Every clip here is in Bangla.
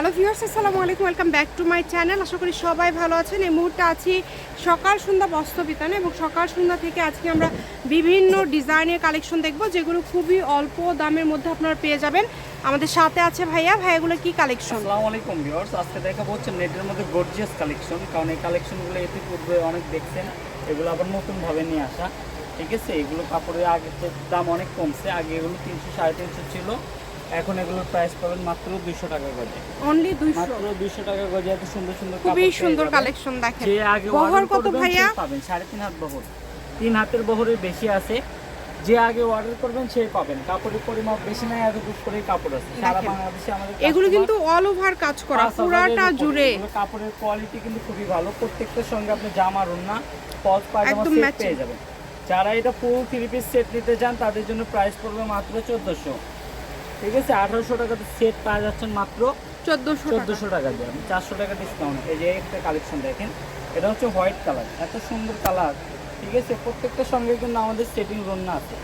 হ্যালো ভিউয়ার্স আসসালামু আলাইকুম welcome back to my channel আশা করি সবাই ভালো আছেন। এই মুহূর্তে আছি সকাল সন্ধ্যা বস্ত্র বিতানে এবং সকাল সন্ধ্যা থেকে আজকে আমরা বিভিন্ন ডিজাইনের কালেকশন দেখব, যেগুলো খুবই অল্প দামের মধ্যে আপনারা পেয়ে যাবেন। আমাদের সাথে আছে ভাইয়া। ভাইয়াগুলো কি কালেকশন? আসসালামু আলাইকুম ভিউয়ার্স আজকে দেখাবো হচ্ছে নেটের মধ্যে গর্জিয়াস কালেকশন, কারণ এই কালেকশনগুলো এতে পূর্বে অনেক দেখছেন। এগুলো আবার নতুনভাবে নিয়ে আসা। ঠিক আছে, এগুলো কাপড়ের আগে তো দাম অনেক কমছে। আগে এগুলো তিনশো সাড়ে তিনশো ছিল। এখন এগুলোর প্রাইস পাবেন মাত্র দুইশো টাকা গজে। অনলি দুইশো? মাত্র দুইশো টাকা গজে এত সুন্দর সুন্দর কাপড় খুবই সুন্দর কালেকশন দেখেন। যে আগে বহর কত ভাইয়া? পাবেন। সাড়ে তিন হাত বহর। তিন হাতের বহরের বেশি আছে। যে আগে অর্ডার করবেন সেই পাবেন। কাপড়ের পরিমাপ বেশি নাই এত দুধ করে কাপড় আছে। সারা বাংলাদেশে আমাদের এগুলো কিন্তু অল ওভার কাজ করা পুরাটা জুড়ে। কাপড়ের কোয়ালিটি কিন্তু খুবই ভালো। প্রত্যেকটার সঙ্গে আপনি জামা ওড়না পজ পায়জামা সেট পেয়ে যাবেন। যারা এটা ফুল থ্রি পিস সেট নিতে চান তাদের জন্য প্রাইস পড়বে মাত্র চোদ্দোশো। ঠিক আছে আঠারোশো টাকাতে সেট পাওয়া যাচ্ছেন মাত্র চোদ্দোশো চোদ্দোশো টাকা দিয়ে। আপনি চারশো টাকা ডিসকাউন্ট এই যে একটা কালেকশন দেখেন এটা হচ্ছে হোয়াইট কালার এত সুন্দর কালার ঠিক আছে প্রত্যেকটা সঙ্গে কিন্তু আমাদের সেটিং রন্না আছে।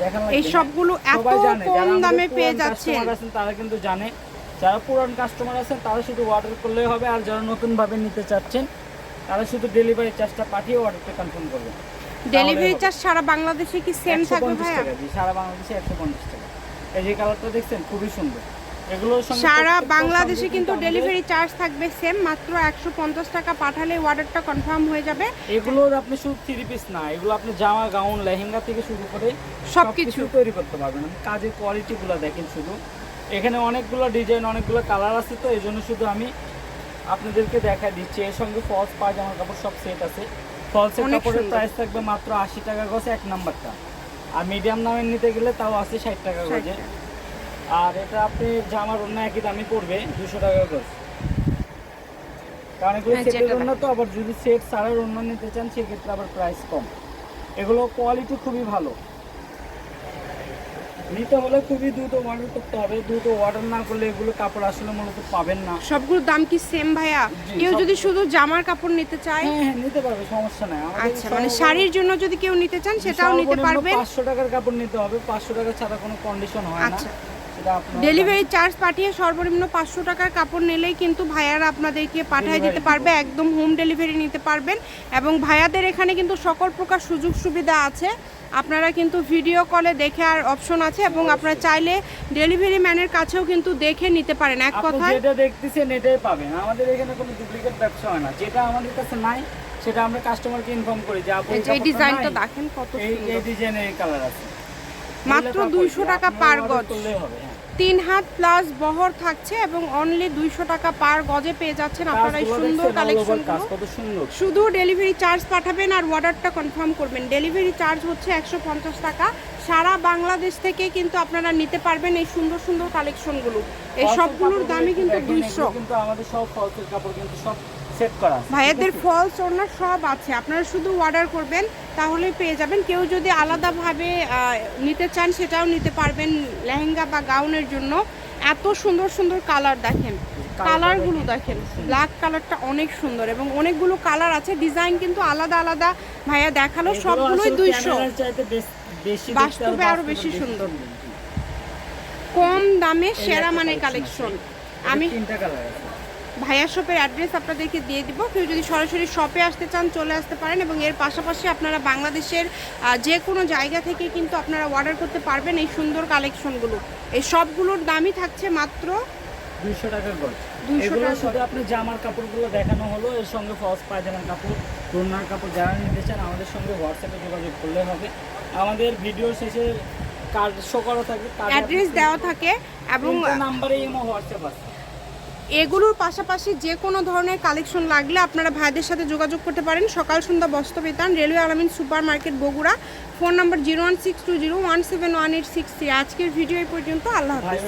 দেখেন এই সবগুলো এত কম দামে পেয়ে আছেন তারা কিন্তু জানে। যারা পুরান কাস্টমার আছেন তারা শুধু অর্ডার করলেই হবে আর যারা নতুন ভাবে নিতে চাচ্ছেন তারা শুধু ডেলিভারি চার্জটা পাঠিয়ে অর্ডারটা কনফার্ম করবেন। ডেলিভারি চার্জ সারা বাংলাদেশে কি সেম থাকবে জি সারা বাংলাদেশে একশো পঞ্চাশ টাকা। এই যে কালারটা দেখছেন খুবই সুন্দর। সারা বাংলাদেশে কিন্তু ডেলিভারি চার্জ থাকবে সেম মাত্র একশো পঞ্চাশ টাকা পাঠালে অর্ডারটা কনফার্ম হয়ে যাবে। এগুলোর আপনি শুধু থ্রি পিস না এগুলো আপনি জামা গাউন লেহেঙ্গা থেকে শুরু করে সবকিছু। তৈরি করতে পারবেন। কাজের কোয়ালিটিগুলো দেখেন শুধু। এখানে অনেকগুলো ডিজাইন অনেকগুলো কালার আছে তো এই জন্য শুধু আমি আপনাদেরকে দেখা দিচ্ছি। এর সঙ্গে ফলস পায়জামার কাপড় সব সেট আছে। ফলসের কাপড়ের প্রাইস থাকবে মাত্র আশি টাকা গজ এক নাম্বারটা আর মিডিয়াম দামের নিতে গেলে তাও আছে ষাট টাকা করে আর এটা আপনি জামার অন্য একই দামে পড়বে দুশো টাকা করে কারণ এগুলো হ্যাঁ, সেটের অন্য তো আবার যদি সেট ছাড়ার অন্য নিতে চান সেক্ষেত্রে আবার প্রাইস কম। এগুলো কোয়ালিটি খুবই ভালো। নিতে হলে খুবই দ্রুত অর্ডার করতে হবে। দ্রুত অর্ডার না করলে এগুলো কাপড় আসলে মূলত পাবেন না। সবগুলোর দাম কি সেম ভাইয়া? কেউ যদি শুধু জামার কাপড় নিতে চায়? হ্যাঁ হ্যাঁ নিতে পারবে সমস্যা নাই। আচ্ছা মানে শাড়ির জন্য যদি কেউ নিতে চান সেটাও নিতে পারবেন? 500 টাকার কাপড় নিতে হবে। 500 টাকা ছাড়া কোনো কন্ডিশন হয় না। আচ্ছা। ডেলিভারি চার্জ পাঠিয়ে সর্বনিম্ন পাঁচশো টাকার কাপড় নিলেই কিন্তু ভাইয়ারা আপনাদেরকে পাঠিয়ে দিতে পারবে একদম হোম ডেলিভারি নিতে পারবেন এবং ভাইয়াদের এখানে কিন্তু সকল প্রকার সুযোগ সুবিধা আছে। আপনারা কিন্তু ভিডিও কলে দেখে আর অপশন আছে এবং আপনারা চাইলে ডেলিভারি ম্যানের কাছেও কিন্তু দেখে নিতে পারেন। এক কথা যেটা দেখতেছেন এটাই পাবেন। আমাদের এখানে কোনো ডুপ্লিকেট ব্যবসা হয় না। যেটা আমাদের কাছে নাই সেটা আমরা কাস্টমারকে ইনফর্ম করি যে আপনি এই ডিজাইনটা দেখেন কত এই এই ডিজাইনের কালার আছে। মাত্র এগুলো 200 টাকা পার গজ। হবে। তিন হাত প্লাস বহর থাকছে এবং অনলি দুইশো টাকা পার গজে পেয়ে যাচ্ছেন আপনারা এই সুন্দর কালেকশন শুধু ডেলিভারি চার্জ পাঠাবেন আর অর্ডারটা কনফার্ম করবেন। ডেলিভারি চার্জ হচ্ছে একশো পঞ্চাশ টাকা। সারা বাংলাদেশ থেকে কিন্তু আপনারা নিতে পারবেন এই সুন্দর সুন্দর কালেকশনগুলো এই সবগুলোর দামই কিন্তু দুইশো। কিন্তু আমাদের সব কাপড় কিন্তু সব সেট করা ভাইয়াদের ফলস ওড়না সব আছে। আপনারা শুধু অর্ডার করবেন তাহলেই পেয়ে যাবেন। কেউ যদি আলাদাভাবে নিতে চান সেটাও নিতে পারবেন লেহেঙ্গা বা গাউনের জন্য। এত সুন্দর সুন্দর কালার দেখেন। কালারগুলো দেখেন। ব্ল্যাক কালারটা অনেক সুন্দর এবং অনেকগুলো কালার আছে। ডিজাইন কিন্তু আলাদা আলাদা। ভাইয়া দেখাল সবগুলোই দুইশো। বেশ- বাস্তবে আরও বেশি সুন্দর। কম দামে সেরা মানের কালেকশন আমি তিনটা কালার আছে। ভাইয়া শপের অ্যাড্রেস আপনাদেরকে দিয়ে দিব। কেউ যদি সরাসরি শপে আসতে চান চলে আসতে পারেন এবং এর পাশাপাশি আপনারা বাংলাদেশের যে কোনো জায়গা থেকে কিন্তু আপনারা অর্ডার করতে পারবেন এই সুন্দর কালেকশনগুলো এই সবগুলোর দামই থাকছে মাত্র দুইশো টাকার গজ। 200 এগুলো শুধু আপনি জামার কাপড়গুলো দেখানো হলো এর সঙ্গে ফলস পায়জামার কাপড় রুনার কাপড় যারা নিতে চান আমাদের সঙ্গে হোয়াটসঅ্যাপে যোগাযোগ করলে হবে। আমাদের ভিডিও শেষে কার্ড শো করা এ অ্যাড্রেস দেওয়া থাকে এবং নাম্বারে ইমো হোয়াটসঅ্যাপ আছে। এগুলোর পাশাপাশি যে কোনো ধরনের কালেকশন লাগলে আপনারা ভাইদের সাথে যোগাযোগ করতে পারেন। সকাল সন্ধ্যা বস্ত্র বেতান railway Alamin super market Bogura. Phone number zero one six two zero one seven one eight six three. আজকের ভিডিও এই পর্যন্ত। আল্লাহ হাফিজ।